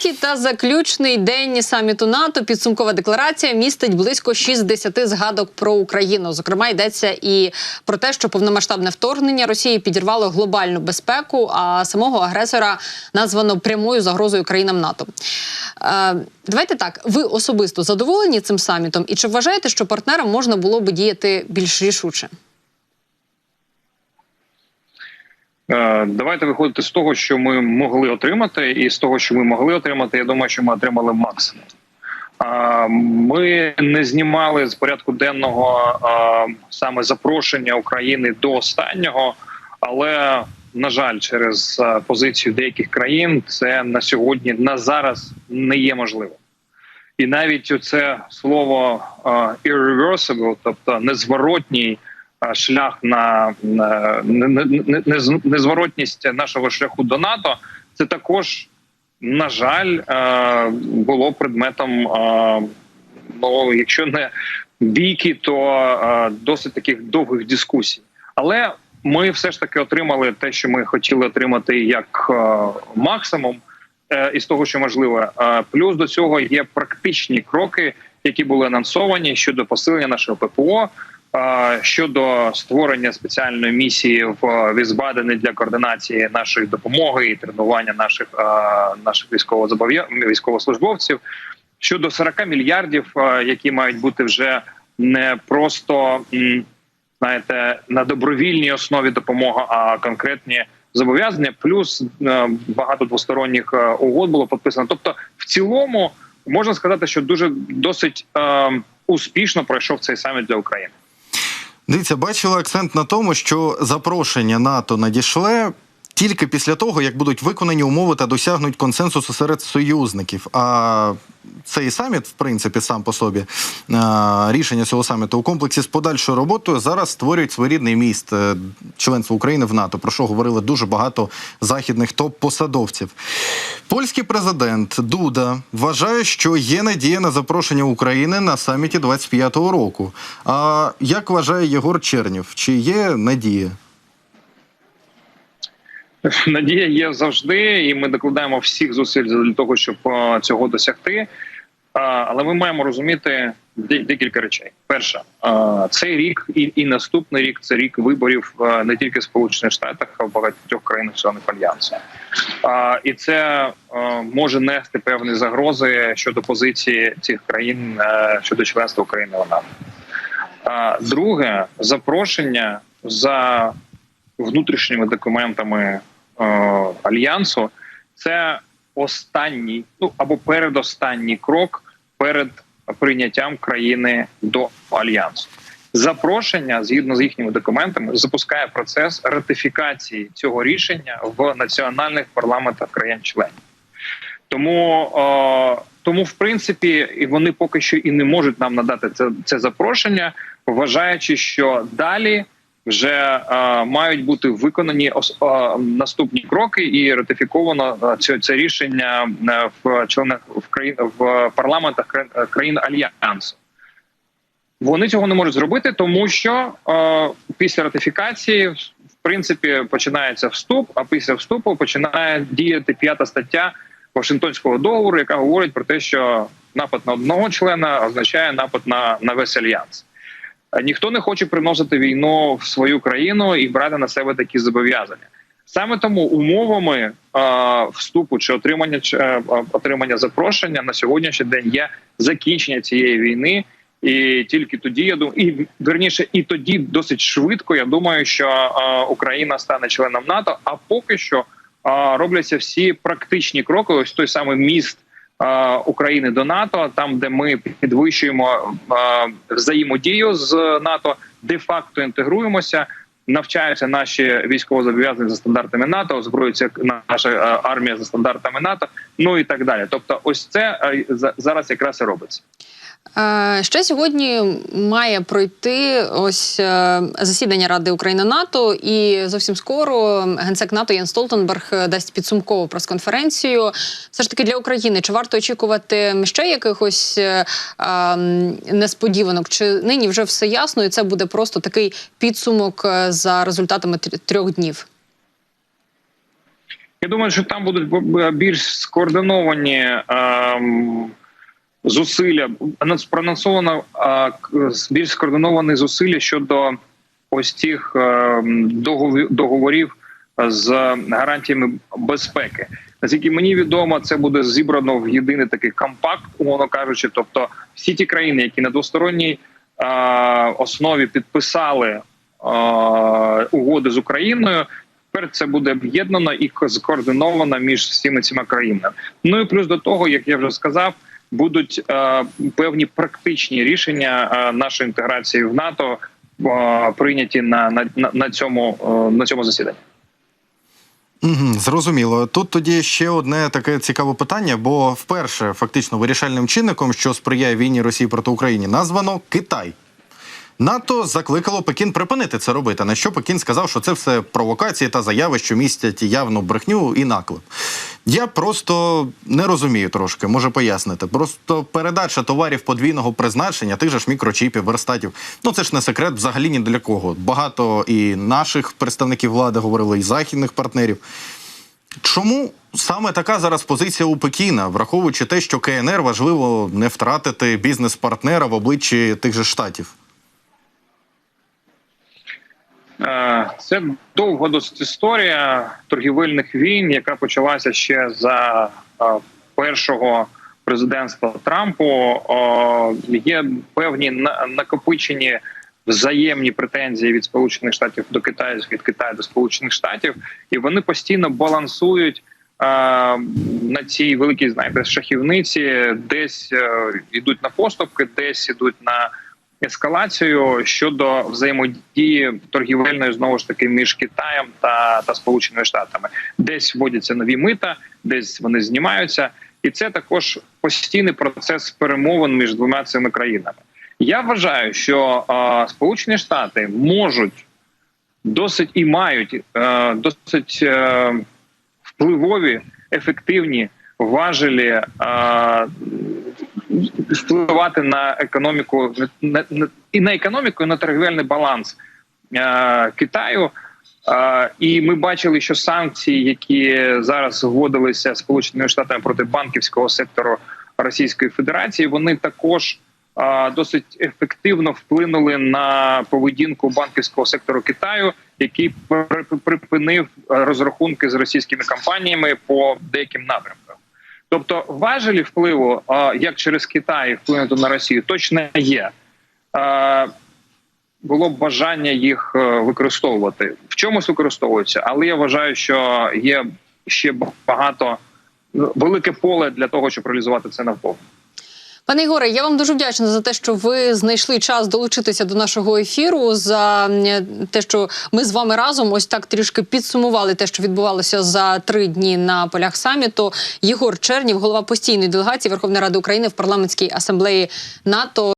Третій та заключний день саміту НАТО підсумкова декларація містить близько 60 згадок про Україну. Зокрема, йдеться і про те, що повномасштабне вторгнення Росії підірвало глобальну безпеку, а самого агресора названо прямою загрозою країнам НАТО. Е, давайте так. Ви особисто задоволені цим самітом, і чи вважаєте, що партнерам можна було би діяти більш рішуче? Е, Давайте виходити з того, що ми могли отримати, і з того, що ми могли отримати, я думаю, що ми отримали максимум. Ми не знімали з порядку денного саме запрошення України до останнього, але на жаль, через позицію деяких країн це на сьогодні на зараз не є можливо. І навіть це слово irreversible, тобто незворотній шлях на, на не- не- не- не- незворотність нашого шляху до НАТО, це також на жаль, е, було предметом, е, ну якщо не бійки, то е, досить таких довгих дискусій. Але ми все ж таки отримали те, що ми хотіли отримати як е, максимум, е, із того, що можливо. Е, Плюс до цього є практичні кроки, які були анонсовані щодо посилення нашого ППО. Е, Щодо створення спеціальної місії в Візбадені для координації нашої допомоги і тренування наших е, наших військовослужбовців щодо 40 мільярдів, е, які мають бути вже не просто знаєте на добровільній основі допомога, а конкретні зобов'язання. Плюс е, багато двосторонніх е, угод було підписано. Тобто, в цілому можна сказати, що дуже досить е, успішно пройшов цей саміт для України. Дивіться, бачили акцент на тому, що запрошення НАТО надійшле тільки після того, як будуть виконані умови та досягнуть консенсусу серед союзників. А цей саміт, в принципі, сам по собі рішення цього саміту у комплексі з подальшою роботою зараз створюють своєрідний міст е, членства України в НАТО, про що говорили дуже багато західних топ-посадовців. Польський президент Дуда вважає, що є надія на запрошення України на саміті 25-го року. А як вважає Єгор Чернів? Чи є надія? Надія є завжди, і ми докладаємо всіх зусиль для того, щоб е, цього досягти. Але ми маємо розуміти декілька речей. Перше, е, цей рік і, і наступний рік це рік виборів е, не тільки в Сполучених Штатах, а в багатьох країнах-членів альянсу. І це е, може нести певні загрози щодо позиції цих країн е, щодо членства України в НАТО. Друге, запрошення за внутрішніми документами е, альянсу це останній, ну або передостанній крок перед прийняттям країни до альянсу. Запрошення згідно з їхніми документами запускає процес ратифікації цього рішення в національних парламентах країн-членів. Тому, е, тому, в принципі, і вони поки що і не можуть нам надати це, це запрошення, вважаючи, що далі вже е, мають бути виконані ос- е, наступні кроки, і ратифіковано це, це рішення е, в членах в країн в парламентах країн, е, країн альянсу. Вони цього не можуть зробити, тому що е, після ратифікації, в принципі, починається вступ. А після вступу починає діяти п'ята стаття Вашингтонського договору, яка говорить про те, що напад на одного члена означає напад на, на весь альянс. Е, Ніхто не хоче приносити війну в свою країну і брати на себе такі зобов'язання. Саме тому умовами е, вступу чи отримання чи, е, отримання запрошення на сьогоднішній день є закінчення цієї війни. І тільки тоді я думаю, і верніше, і тоді досить швидко. Я думаю, що е, Україна стане членом НАТО. А поки що е, робляться всі практичні кроки. Ось той самий міст е, України до НАТО, там де ми підвищуємо е, взаємодію з НАТО, де-факто інтегруємося. Навчаються наші військовозобов'язані за стандартами НАТО, озброюється наша е, армія за стандартами НАТО, ну і так далі. Тобто, ось це е, за- зараз якраз і робиться. Е, Ще сьогодні має пройти ось е, засідання Ради України НАТО, і зовсім скоро генсек НАТО Ян Столтенберг е, дасть підсумкову прес-конференцію. Все ж таки для України чи варто очікувати ще якихось е, е, несподіванок? Чи нині вже все ясно, і це буде просто такий підсумок за результатами трьох днів? Я думаю, що там будуть більш скоординовані ем, зусилля. Анонс- Проанонсовано е, більш скоординовані зусилля щодо ось тих ем, договорів з гарантіями безпеки. Наскільки мені відомо, це буде зібрано в єдиний такий компакт, умовно кажучи. Тобто, всі ті країни, які на двосторонній е, основі підписали е, угоди з Україною. Тепер це буде об'єднано і ко- скоординовано між всіми цими країнами. Ну і плюс до того, як я вже сказав, будуть е, певні практичні рішення е, нашої інтеграції в НАТО е, прийняті на, на, на, цьому на цьому засіданні. Угу, зрозуміло. Тут тоді ще одне таке цікаве питання, бо вперше фактично вирішальним чинником, що сприяє війні Росії проти України, названо Китай. НАТО закликало Пекін припинити це робити. На що Пекін сказав, що це все провокації та заяви, що містять явну брехню і наклеп. Я просто не розумію трошки, може пояснити. Просто передача товарів подвійного призначення, тих же ж мікрочіпів, верстатів. Ну це ж не секрет взагалі ні для кого. Багато і наших представників влади говорили, і західних партнерів. Чому саме така зараз позиція у Пекіна, враховуючи те, що КНР важливо не втратити бізнес-партнера в обличчі тих же штатів? Е, Це довга досить історія торгівельних війн, яка почалася ще за е, першого президентства Трампу. Є певні на- накопичені взаємні претензії від Сполучених Штатів до Китаю, від Китаю до Сполучених Штатів, і вони постійно балансують. е, На цій великій знаєте шахівниці десь е, йдуть на поступки, десь йдуть на ескалацію щодо взаємодії торгівельної знову ж таки між Китаєм та, та Сполученими Штатами. Десь вводяться нові мита, десь вони знімаються, і це також постійний процес перемовин між двома цими країнами. Я вважаю, що е, Сполучені Штати можуть досить і мають е, досить е, впливові, ефективні важелі е, впливати на економіку на, і на економіку, і на торгівельний баланс е, Китаю. Е, і ми бачили, що санкції, які зараз вводилися Сполученими Штатами проти банківського сектору Російської Федерації, вони також е, досить ефективно вплинули на поведінку банківського сектору Китаю, який при- припинив розрахунки з російськими компаніями по деяким напрямкам. Тобто важелі впливу, як через Китай вплинути на Росію, точно є. Було б бажання їх е, використовувати. В чомусь використовуються, але я вважаю, що є ще багато ну, велике поле для того, щоб реалізувати це навколо. Пане Ігоре, я вам дуже вдячна за те, що ви знайшли час долучитися до нашого ефіру. За те, що ми з вами разом ось так трішки підсумували те, що відбувалося за три дні на полях саміту. Єгор Чернів, голова постійної делегації Верховної Ради України в парламентській асамблеї НАТО.